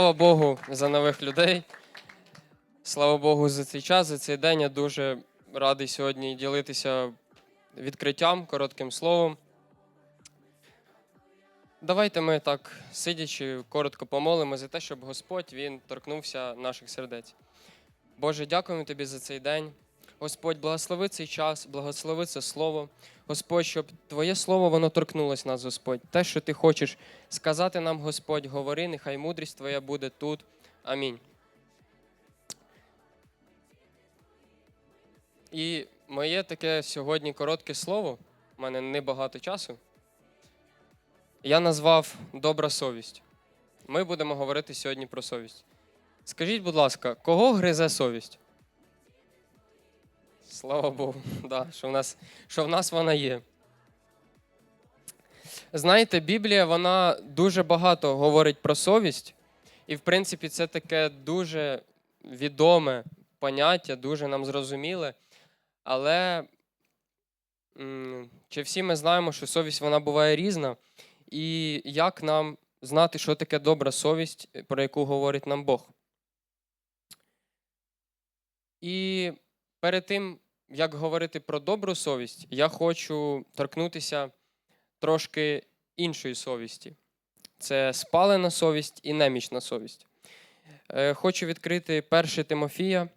Слава Богу за нових людей. Слава Богу за цей час, за цей день. Я дуже радий сьогодні ділитися відкриттям, коротким словом. Давайте ми так, сидячи, коротко помолимо за те, щоб Господь Він торкнувся наших сердець. Боже, дякуємо Тобі за цей день. Господь, благослови цей час, благослови це слово. Господь, щоб Твоє слово воно торкнулось нас, Господь. Те, що Ти хочеш сказати нам, Господь, говори, нехай мудрість Твоя буде тут. Амінь. І моє таке сьогодні коротке слово, в мене небагато часу. Я назвав добра совість. Ми будемо говорити сьогодні про совість. Скажіть, будь ласка, кого гризе совість? Слава Богу, да, що, в нас, що в нас вона є. Знаєте, Біблія вона дуже багато говорить про совість, і, в принципі, це таке дуже відоме поняття, дуже нам зрозуміле. Але чи всі ми знаємо, що совість вона буває різна, і як нам знати, що таке добра совість, про яку говорить нам Бог? І перед тим, як говорити про добру совість, я хочу торкнутися трошки іншої совісті. Це спалена совість і немічна совість. Е, Хочу відкрити 1 Тимофія,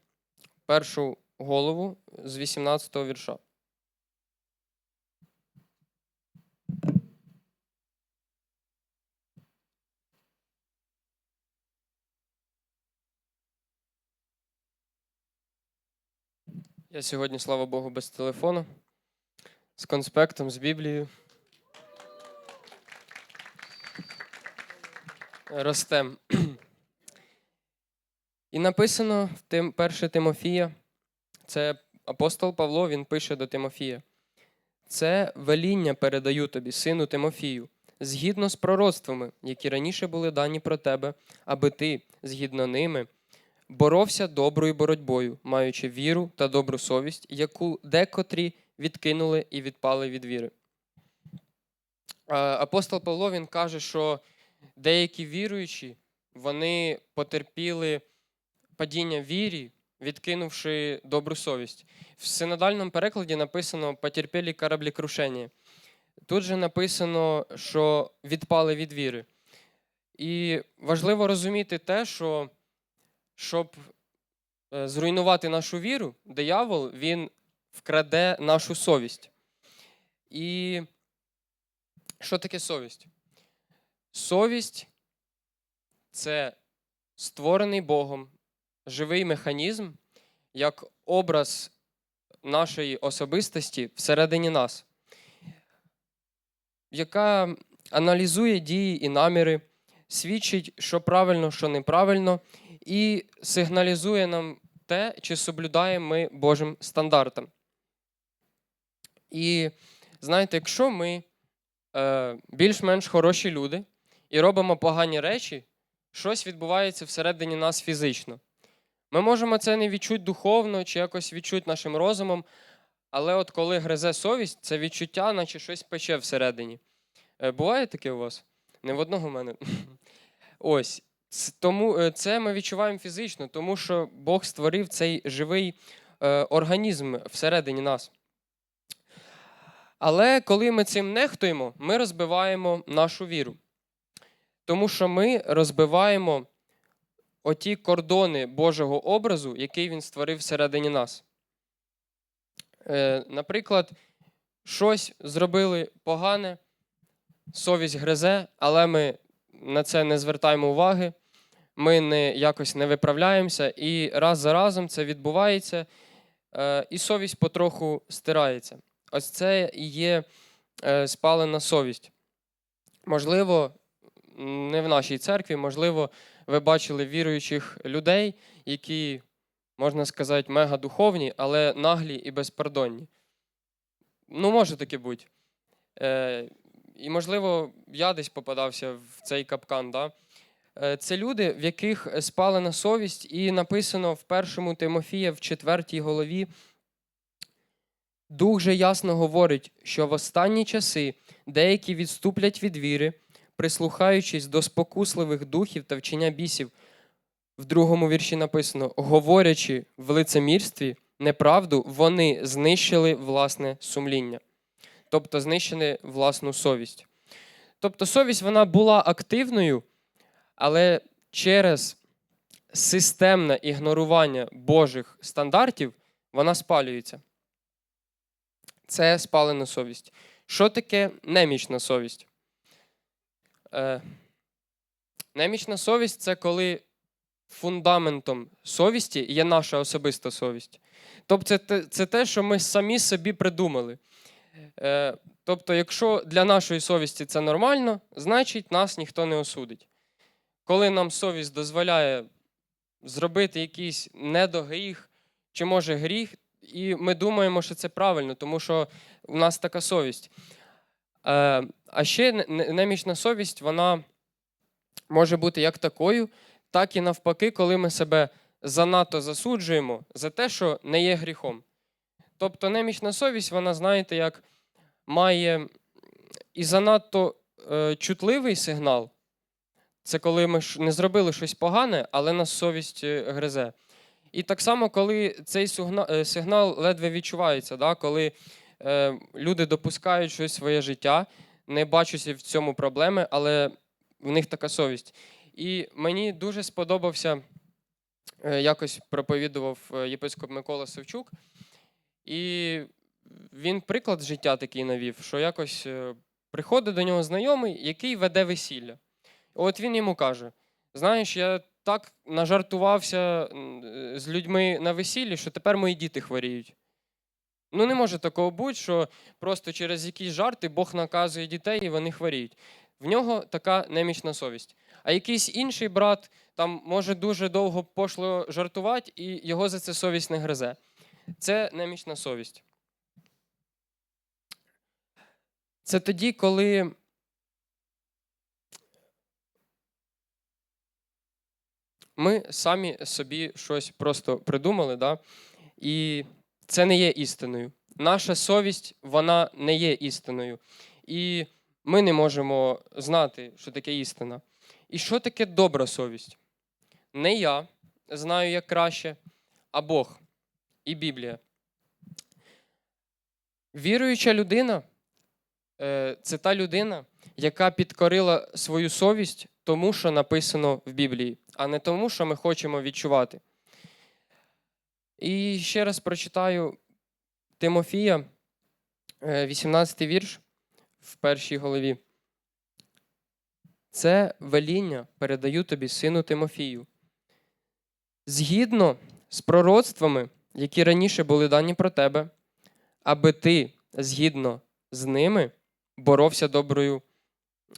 першу голову з 18 вірша. Я сьогодні, слава Богу, без телефону, з конспектом, з Біблією. Ростем. І написано в Тим, 1 Тимофія, це апостол Павло, він пише до Тимофія. Це веління передаю тобі, сину Тимофію, згідно з пророцтвами, які раніше були дані про тебе, аби ти, згідно ними, боровся доброю боротьбою, маючи віру та добру совість, яку декотрі відкинули і відпали від віри. Апостол Павло він каже, що деякі віруючі вони потерпіли падіння вірі, відкинувши добру совість. В синодальному перекладі написано потерпілі кораблекрушення. Тут же написано, що відпали від віри. І важливо розуміти те, що щоб е, зруйнувати нашу віру, диявол він вкраде нашу совість. І що таке совість? Совість це створений Богом живий механізм як образ нашої особистості всередині нас, яка аналізує дії і наміри, свідчить, що правильно, що неправильно, і сигналізує нам те, чи соблюдаємо ми Божим стандартам. І знаєте, якщо ми е, більш-менш хороші люди і робимо погані речі, щось відбувається всередині нас фізично. Ми можемо це не відчути духовно чи якось відчути нашим розумом, але от коли гризе совість, це відчуття, наче щось пече всередині. Е, Буває таке у вас? Не в одного в мене. Ось. Тому е, це ми відчуваємо фізично, тому що Бог створив цей живий е, організм всередині нас. Але коли ми цим нехтуємо, ми розбиваємо нашу віру. Тому що ми розбиваємо оті кордони Божого образу, який він створив всередині нас. Е, наприклад, щось зробили погане, совість гризе, але ми на це не звертаємо уваги, ми не, якось не виправляємося, і раз за разом це відбувається, е, і совість потроху стирається. Ось це і є е, спалена совість. Можливо, не в нашій церкві, можливо, ви бачили віруючих людей, які, можна сказати, мега духовні, але наглі і безпардонні. Ну, може таке бути. Е, і, можливо, я десь попадався в цей капкан. Да? Е, Це люди, в яких спалена совість, і написано в першому Тимофія, в четвертій голові. Дух же ясно говорить, що в останні часи деякі відступлять від віри, прислухаючись до спокусливих духів та вчення бісів. В другому вірші написано: говорячи в лицемірстві неправду, вони знищили власне сумління, тобто знищили власну совість. Тобто совість вона була активною, але через системне ігнорування Божих стандартів вона спалюється. Це спалена совість. Що таке немічна совість? Е, немічна совість це коли фундаментом совісті є наша особиста совість. Тобто, це, це те, що ми самі собі придумали. Е, тобто, якщо для нашої совісті це нормально, значить нас ніхто не осудить. Коли нам совість дозволяє зробити якийсь недогріх, чи може гріх, і ми думаємо, що це правильно, тому що у нас така совість. Е, а ще не- не- немічна совість, вона може бути як такою, так і навпаки, коли ми себе занадто засуджуємо за те, що не є гріхом. Тобто немічна совість, вона, знаєте, як має і занадто е, чутливий сигнал. Це коли ми не зробили щось погане, але нас совість е, гризе. І так само, коли цей е, сигнал ледве відчувається, да? коли е, люди допускають щось в своє життя, не бачать в цьому проблеми, але в них така совість. І мені дуже сподобався, е, якось проповідував е, єпископ Микола Савчук, і він приклад життя такий навів, що якось приходить до нього знайомий, який веде весілля. От він йому каже: знаєш, я так нажартувався е, з людьми на весіллі, що тепер мої діти хворіють. Ну, не може такого бути, що просто через якісь жарти Бог наказує дітей і вони хворіють. В нього така немічна совість. А якийсь інший брат там може дуже довго пошло жартувати, і його за це совість не гризе. Це немічна совість. Це тоді, коли ми самі собі щось просто придумали, да? і це не є істиною. Наша совість, вона не є істиною. І ми не можемо знати, що таке істина. І що таке добра совість? Не я знаю як краще, а Бог і Біблія. Віруюча людина е, це та людина, яка підкорила свою совість тому, що написано в Біблії, а не тому, що ми хочемо відчувати. І ще раз прочитаю Тимофія, е, 18 вірш в першій голові. Це веління передаю тобі, сину Тимофію. Згідно з пророцтвами, які раніше були дані про тебе, аби ти згідно з ними боровся доброю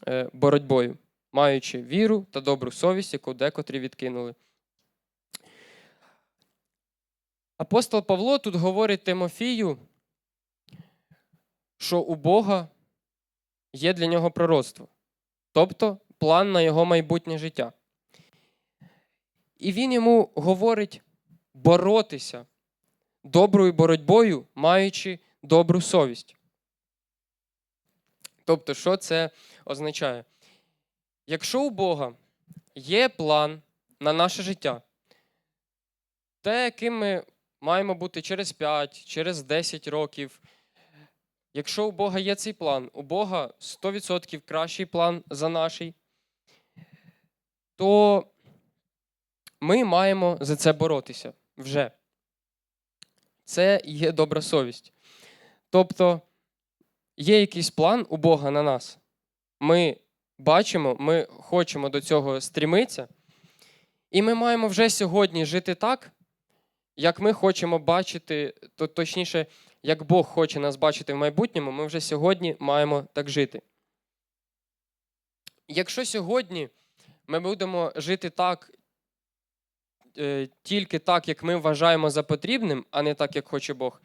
е, боротьбою, маючи віру та добру совість, яку декотрі відкинули. Апостол Павло тут говорить Тимофію, що у Бога є для нього пророцтво, тобто план на його майбутнє життя. І він йому говорить боротися доброю боротьбою, маючи добру совість. Тобто, що це означає? Якщо у Бога є план на наше життя, те, яким ми маємо бути через 5, через 10 років, якщо у Бога є цей план, у Бога 100% кращий план за наший, то ми маємо за це боротися вже. Це є добра совість. Тобто є якийсь план у Бога на нас. Ми бачимо, ми хочемо до цього стрімитися, і ми маємо вже сьогодні жити так, як ми хочемо бачити, то точніше, як Бог хоче нас бачити в майбутньому, ми вже сьогодні маємо так жити. Якщо сьогодні ми будемо жити так, е, тільки так, як ми вважаємо за потрібним, а не так, як хоче Бог,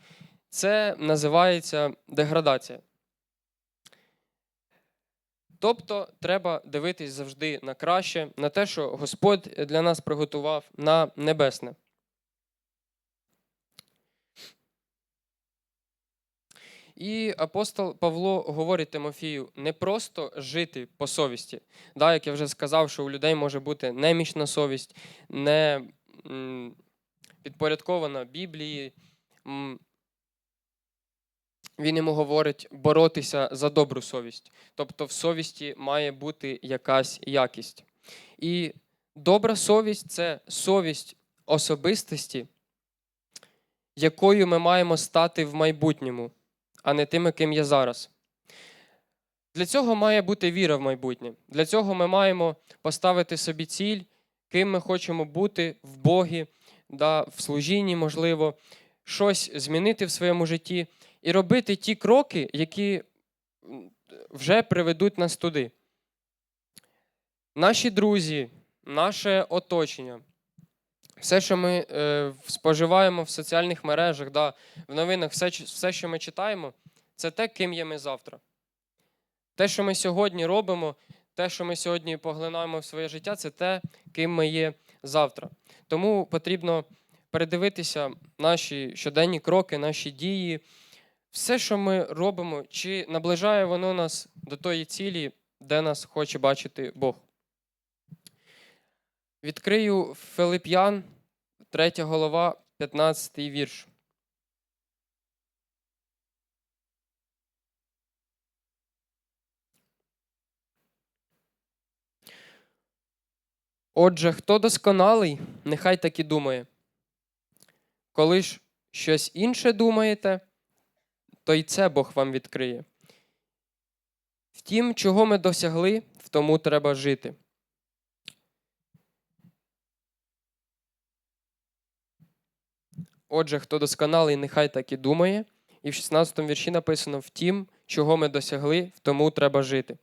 це називається деградація. Тобто треба дивитись завжди на краще, на те, що Господь для нас приготував на небесне. І апостол Павло говорить Тимофію не просто жити по совісті. Да, як я вже сказав, що у людей може бути немічна совість, не підпорядкована Біблії. Він йому говорить боротися за добру совість. Тобто в совісті має бути якась якість. І добра совість це совість особистості, якою ми маємо стати в майбутньому, а не тими, ким є зараз. Для цього має бути віра в майбутнє. Для цього ми маємо поставити собі ціль, ким ми хочемо бути в Богі, да, в служінні, можливо, щось змінити в своєму житті і робити ті кроки, які вже приведуть нас туди. Наші друзі, наше оточення, все, що ми е, споживаємо в соціальних мережах, да, в новинах, все, все, що ми читаємо, це те, ким є ми завтра. Те, що ми сьогодні робимо, те, що ми сьогодні поглинаємо в своє життя, це те, ким ми є завтра. Тому потрібно передивитися наші щоденні кроки, наші дії, все, що ми робимо, чи наближає воно нас до тої цілі, де нас хоче бачити Бог. Відкрию Филип'ян, 3 голова, 15 вірш. Отже, хто досконалий, нехай так і думає. Коли ж щось інше думаєте, то й це Бог вам відкриє. Втім, чого ми досягли, в тому треба жити. Отже, хто досконалий, нехай так і думає. І в 16 вірші написано: Втім, чого ми досягли, в тому треба жити.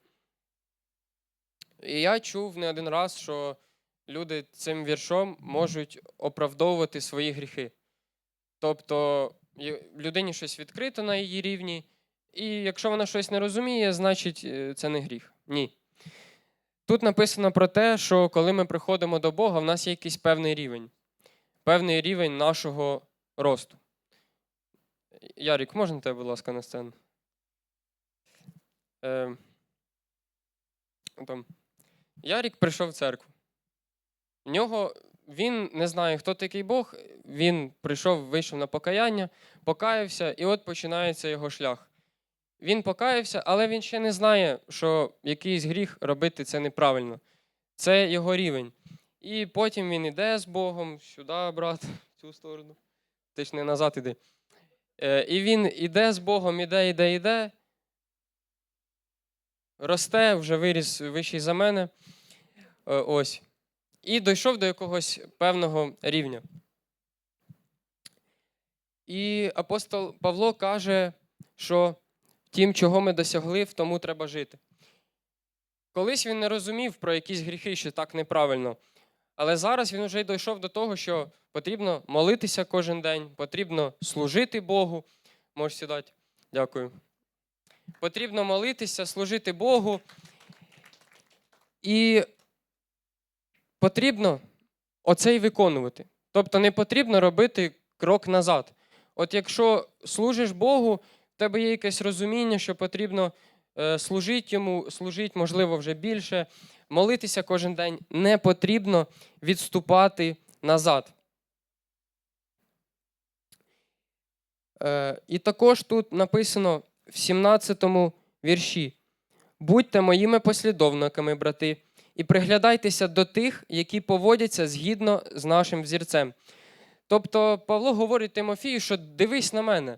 І я чув не один раз, що люди цим віршом можуть оправдовувати свої гріхи. Тобто людині щось відкрито на її рівні, і якщо вона щось не розуміє, значить е, це не гріх. Ні. Тут написано про те, що коли ми приходимо до Бога, в нас є якийсь певний рівень, певний рівень нашого росту. Ярік, можна тебе, будь ласка, на сцену? Е, там. Ярік прийшов в церкву. В нього він не знає, хто такий Бог. Він прийшов, вийшов на покаяння, покаявся, і от починається його шлях. Він покаявся, але він ще не знає, що якийсь гріх робити це неправильно. Це його рівень. І потім він іде з Богом, сюди, брат, в цю сторону. Ти ж не назад іди. Е, І він іде з Богом, іде, іде, іде. Росте, вже виріс вищий за мене. Е, Ось. І дійшов до якогось певного рівня. І апостол Павло каже, що тим, чого ми досягли, в тому треба жити. Колись він не розумів про якісь гріхи, що так неправильно. Але зараз він вже дійшов до того, що потрібно молитися кожен день, потрібно служити Богу. Можеш сідати. Дякую. Потрібно молитися, служити Богу. І потрібно оце й виконувати. Тобто не потрібно робити крок назад. От якщо служиш Богу, в тебе є якесь розуміння, що потрібно е, служити йому, служити, можливо, вже більше, молитися кожен день, не потрібно відступати назад. Е, і також тут написано в 17 вірші: Будьте моїми послідовниками, брати, і приглядайтеся до тих, які поводяться згідно з нашим взірцем. Тобто Павло говорить Тимофію, що дивись на мене,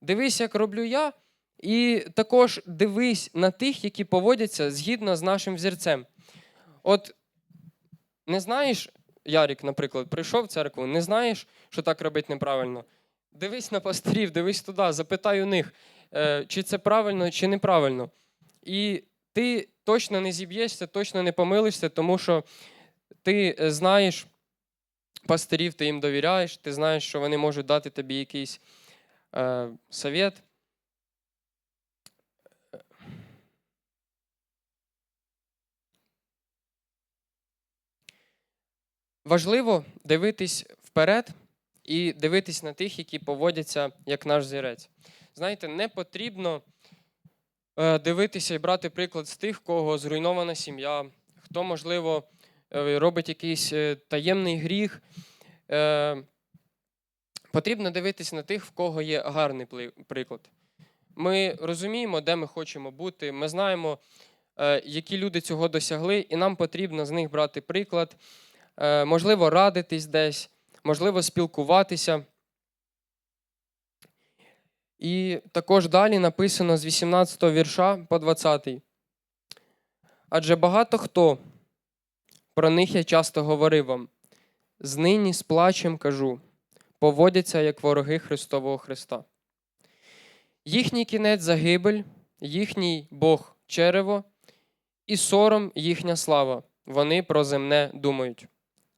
дивись, як роблю я, і також дивись на тих, які поводяться згідно з нашим взірцем. От не знаєш, Ярік, наприклад, прийшов в церкву, не знаєш, що так робити неправильно. Дивись на пастирів, дивись туди, запитай у них, е, чи це правильно, чи неправильно. І ти точно не зіб'єшся, точно не помилишся, тому що ти е, знаєш пастирів, ти їм довіряєш, ти знаєш, що вони можуть дати тобі якийсь е, совет. Важливо дивитись вперед і дивитись на тих, які поводяться як наш зірець. знаєте, не потрібно дивитися і брати приклад з тих, в кого зруйнована сім'я, хто, можливо, е, робить якийсь е, таємний гріх. Е, Потрібно дивитися на тих, в кого є гарний приклад. Ми розуміємо, де ми хочемо бути, ми знаємо, е, які люди цього досягли, і нам потрібно з них брати приклад, е, можливо, радитись десь, можливо, спілкуватися. І також далі написано з 18 вірша по 20. Адже багато хто, про них я часто говорив вам, знині з плачем кажу, поводяться як вороги Христового Христа. Їхній кінець загибель, їхній Бог черево, і сором їхня слава. Вони про земне думають.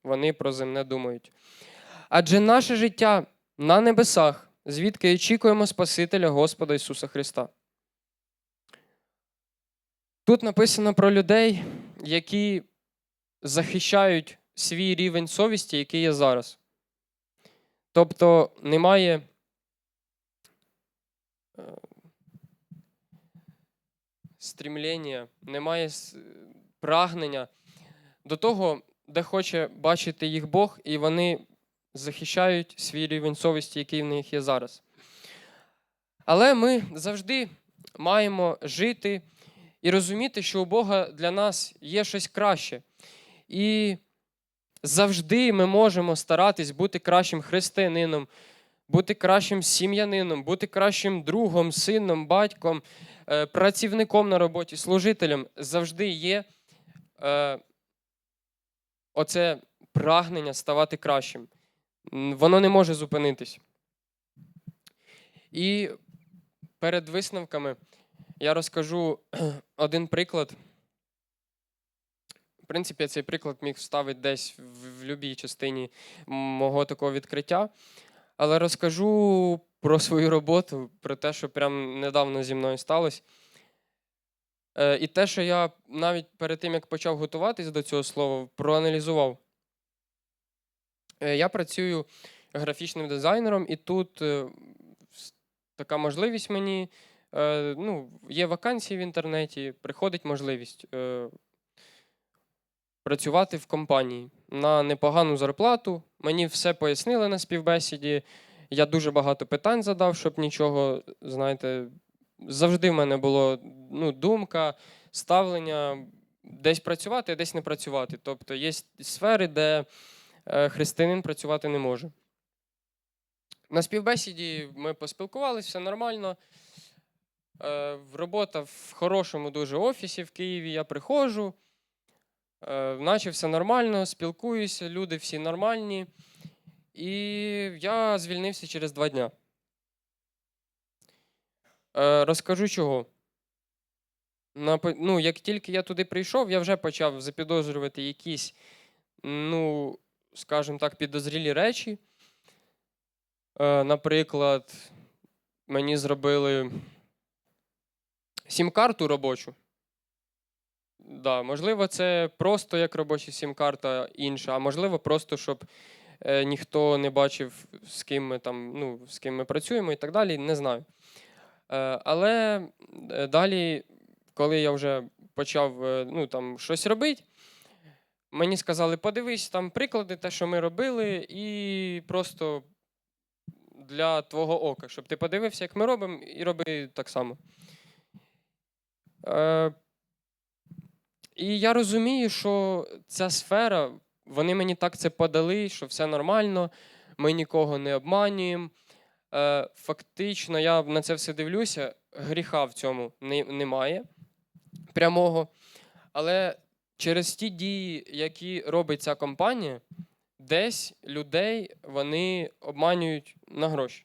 Вони про земне думають. Адже наше життя на небесах, звідки очікуємо Спасителя Господа Ісуса Христа. Тут написано про людей, які захищають свій рівень совісті, який є зараз. Тобто немає е, стрімління, немає прагнення до того, де хоче бачити їх Бог, і вони захищають свій рівень совісті, який в них є зараз. Але ми завжди маємо жити і розуміти, що у Бога для нас є щось краще. І завжди ми можемо старатись бути кращим християнином, бути кращим сім'янином, бути кращим другом, сином, батьком, е, працівником на роботі, служителем. Завжди є е, оце прагнення ставати кращим. Воно не може зупинитись. І перед висновками я розкажу один приклад. В принципі, я цей приклад міг вставити десь в, в будь-якій частині мого такого відкриття. Але розкажу про свою роботу, про те, що прям недавно зі мною сталося. Е, і те, що я навіть перед тим, як почав готуватись до цього слова, проаналізував. Е, я працюю графічним дизайнером, і тут е, така можливість мені. Е, ну, є вакансії в інтернеті, приходить можливість працювати в компанії на непогану зарплату. Мені все пояснили на співбесіді. Я дуже багато питань задав, щоб нічого, знаєте, завжди в мене було ну, думка, ставлення десь працювати, десь не працювати. Тобто є сфери, де християнин працювати не може. На співбесіді ми поспілкувалися, все нормально. Е, Робота в хорошому дуже офісі в Києві. Я приходжу, е, наче все нормально, спілкуюся, люди всі нормальні. І я звільнився через два дня. Е, Розкажу чого. Ну, як тільки я туди прийшов, я вже почав запідозрювати якісь, ну, скажімо так, підозрілі речі. Е, Наприклад, мені зробили сім-карту робочу. Да, можливо, це просто як робоча сім-карта інша, а можливо, просто щоб е, ніхто не бачив, з ким ми там, ну, з ким ми працюємо і так далі, не знаю. Е, але далі, коли я вже почав ну, там, щось робити, мені сказали, подивись там приклади, те, що ми робили, і просто для твого ока, щоб ти подивився, як ми робимо, і роби так само. Е, і я розумію, що ця сфера, вони мені так це подали, що все нормально, ми нікого не обманюємо. Е, фактично, я на це все дивлюся, гріха в цьому не, немає прямого. Але через ті дії, які робить ця компанія, десь людей вони обманюють на гроші.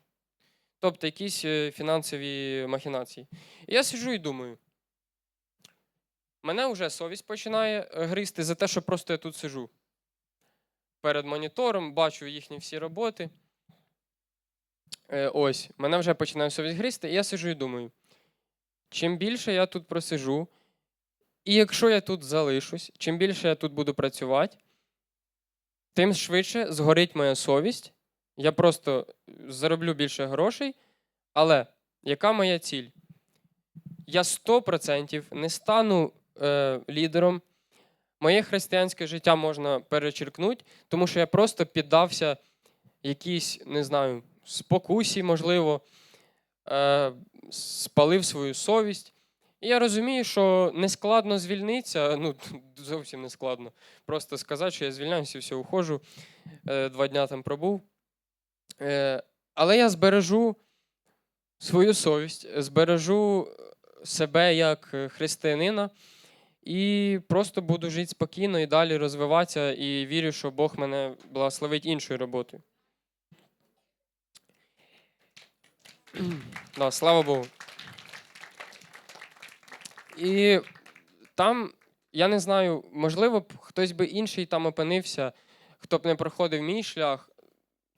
Тобто якісь е, фінансові махінації. І я сиджу і думаю. Мене вже совість починає е, гризти за те, що просто я тут сижу. Перед монітором, бачу їхні всі роботи. Е, ось, мене вже починає совість гризти, і я сижу і думаю: чим більше я тут просижу, і якщо я тут залишусь, чим більше я тут буду працювати, тим швидше згорить моя совість. Я просто зароблю більше грошей, але яка моя ціль? Я 100% не стану е, лідером. Моє християнське життя можна перечеркнути, тому що я просто піддався якійсь, не знаю, спокусі, можливо, е, спалив свою совість. Я розумію, що не складно звільнитися, ну зовсім не складно. Просто сказати, що я звільняюся, і все, уходжу, е, два дня там пробув. Е, але я збережу свою совість, збережу себе як е, християнина і просто буду жити спокійно і далі розвиватися, і вірю, що Бог мене благословить іншою роботою. да, слава Богу. І там, я не знаю, можливо, б хтось би інший там опинився, хто б не проходив мій шлях.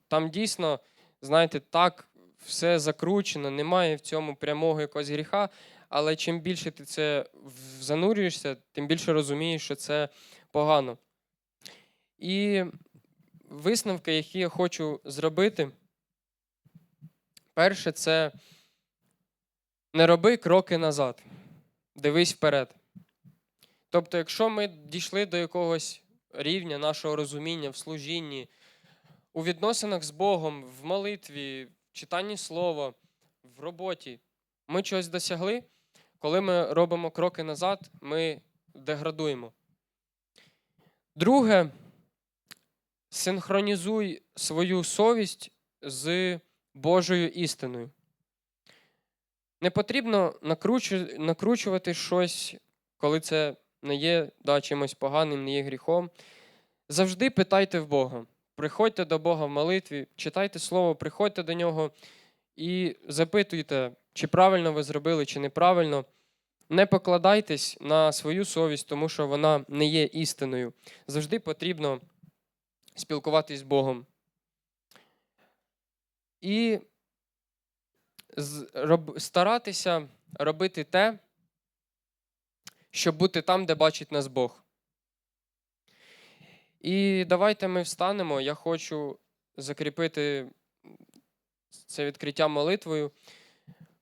Там дійсно, знаєте, так все закручено, немає в цьому прямого якогось гріха. Але чим більше ти це занурюєшся, тим більше розумієш, що це погано. І висновки, які я хочу зробити, перше, це не роби кроки назад, дивись вперед. Тобто, якщо ми дійшли до якогось рівня нашого розуміння в служінні, у відносинах з Богом, в молитві, в читанні слова, в роботі, ми чогось досягли, коли ми робимо кроки назад, ми деградуємо. Друге, синхронізуй свою совість з Божою істиною. Не потрібно накручу- накручувати щось, коли це не є да, чимось поганим, не є гріхом. Завжди питайте в Бога. Приходьте до Бога в молитві, читайте Слово, приходьте до Нього і запитуйте, чи правильно ви зробили, чи неправильно. Не покладайтесь на свою совість, тому що вона не є істиною. Завжди потрібно спілкуватись з Богом. І старатися робити те, щоб бути там, де бачить нас Бог. І давайте ми встанемо. Я хочу закріпити це відкриття молитвою.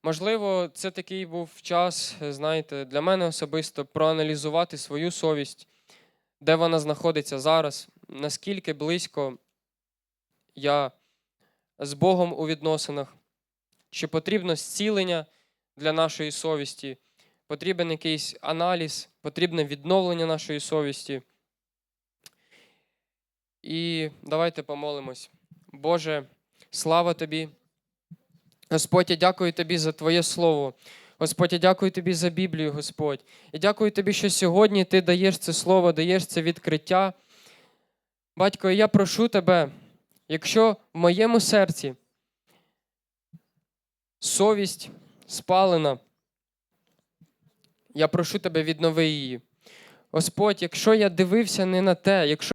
Можливо, це такий був час, знаєте, для мене особисто проаналізувати свою совість, де вона знаходиться зараз, наскільки близько я з Богом у відносинах, чи потрібно зцілення для нашої совісті, потрібен якийсь аналіз, потрібне відновлення нашої совісті. І давайте помолимось. Боже, слава Тобі. Господь, я дякую Тобі за Твоє Слово. Господь, я дякую Тобі за Біблію, Господь. І дякую Тобі, що сьогодні Ти даєш це слово, даєш це відкриття. Батько, я прошу Тебе, якщо в моєму серці совість спалена, я прошу Тебе, віднови її. Господь, якщо я дивився не на те, якщо